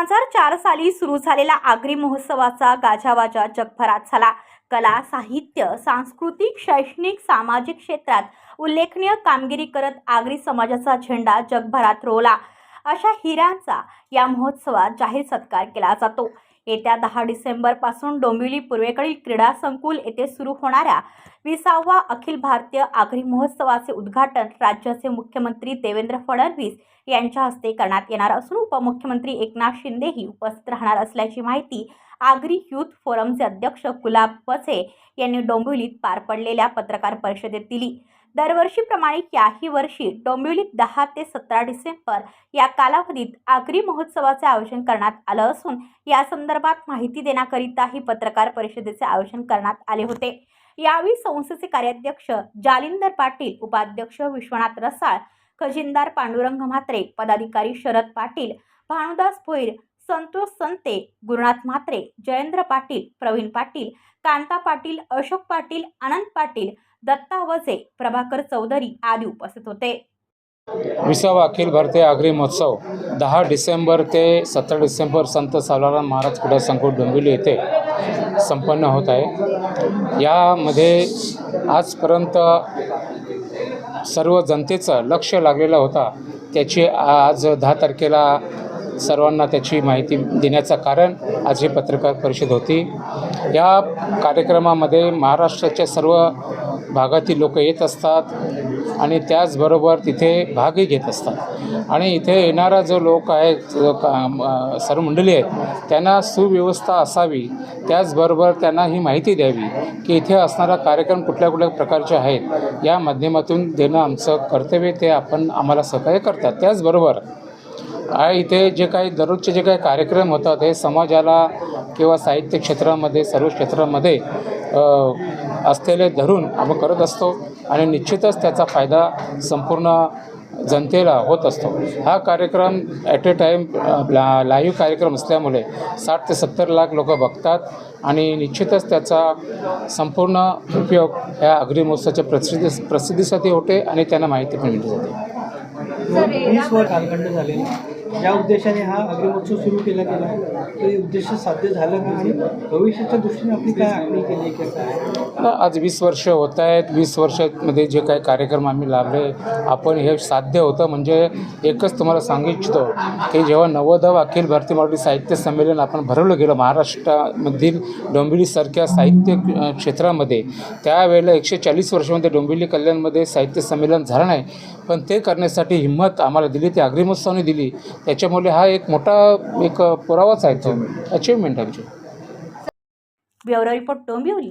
हजार चार साली सुरू झालेला आगरी महोत्सवाचा गाजावाजा जगभरात झाला. कला साहित्य सांस्कृतिक शैक्षणिक सामाजिक क्षेत्रात उल्लेखनीय कामगिरी करत आगरी समाजाचा झेंडा जगभरात रोवला. अशा हिऱ्यांचा या महोत्सवात जाहीर सत्कार केला जातो. येत्या दहा डिसेंबरपासून डोंबिवली पूर्वेकडील क्रीडा संकुल येथे सुरू होणाऱ्या विसावा अखिल भारतीय आगरी महोत्सवाचे उद्घाटन राज्याचे मुख्यमंत्री देवेंद्र फडणवीस यांच्या हस्ते करण्यात येणार असून उपमुख्यमंत्री एकनाथ शिंदेही उपस्थित राहणार असल्याची माहिती आगरी युथ फोरमचे अध्यक्ष गुलाब वसे यांनी डोंबिवलीत पार पडलेल्या पत्रकार परिषदेत दिली. दरवर्षीप्रमाणे याही वर्षी डोंबिवलीत दहा ते सतरा डिसेंबर या कालावधीत आगरी महोत्सवाचे आयोजन करण्यात आलं असून या संदर्भात माहिती देण्याकरिताही पत्रकार परिषदेचे आयोजन करण्यात आले होते. यावेळी संस्थेचे कार्याध्यक्ष जालिंदर पाटील उपाध्यक्ष विश्वनाथ रसाळ खजिनदार पांडुरंग म्हात्रे पदाधिकारी शरद पाटील भानुदास भोईर संतोष संते गुरुनाथ म्हात्रे जयेंद्र पाटील प्रवीण पाटील कांता पाटील अशोक पाटील अनंत पाटील दत्ता वजे प्रभाकर चौधरी आदी उपस्थित होते. विसावा अखिल भारतीय आगरी महोत्सव दहा डिसेंबर ते सतरा डिसेंबर संत सावलाराम महाराज क्रीडा संकुल डोंबिवली येथे संपन्न होत आहे. यामध्ये आजपर्यंत सर्व जनतेचं लक्ष लागलेला होता. त्याची आज दहा तारखेला सर्वांना त्याची माहिती देण्याचं कारण आज ही पत्रकार परिषद होती. या कार्यक्रमामध्ये महाराष्ट्राच्या सर्व भागातील लोक येत असतात आणि त्याचबरोबर तिथे भागही घेत असतात. आणि इथे येणारा जो लोक आहे का- सर्व मंडळी आहेत त्यांना सुव्यवस्था असावी. त्याचबरोबर त्यांना ही माहिती द्यावी की इथे असणारा कार्यक्रम कुठल्या कुठल्या प्रकारचे आहेत या माध्यमातून देणं आमचं कर्तव्य ते आपण आम्हाला सहकार्य करतात. त्याचबरोबर आहे इथे जे काही दररोजचे जे काही कार्यक्रम होतात हे समाजाला किंवा साहित्य क्षेत्रामध्ये सर्व क्षेत्रामध्ये अ, असलेले धरून आपण करत असतो आणि निश्चितच त्याचा फायदा संपूर्ण जनतेला होत असतो. हा कार्यक्रम ॲट ए टाईम ला लाईव्ह कार्यक्रम असल्यामुळे साठ ते सत्तर लाख लोक बघतात आणि निश्चितच त्याचा संपूर्ण उपयोग ह्या अग्री महोत्सवाच्या प्रसिद्धी प्रसिद्धीसाठी होते आणि त्यांना माहिती पण मिळते. जाते या उद्देशाने हा अग्निमहोत्सव सुरू केला गेला. तर हे उद्देश साध्य झालं का आणि भविष्याच्या दृष्टीने आपली काय आखणी केली की काय आज वीस वर्ष होत आहेत. वीस वर्षामध्ये जे काही कार्यक्रम आम्ही लाभले आपण हे साध्य होतं. म्हणजे एकच तुम्हाला सांगू इच्छितो की जेव्हा नवोदव अखिल भारतीय मराठी साहित्य संमेलन आपण भरवलं गेलं महाराष्ट्रामधील डोंबिवलीसारख्या साहित्य क्षेत्रामध्ये त्यावेळेला एकशे चाळीस वर्षामध्ये डोंबिवली कल्याणमध्ये साहित्य संमेलन झालं नाही. पण ते करण्यासाठी हिंमत आम्हाला दिली ती अग्रिमोत्सवाने दिली. त्याच्यामुळे हा एक मोठा एक पुरावाच आहे तो. अचिव्हमेंट आमची. Bureau report Dombivli.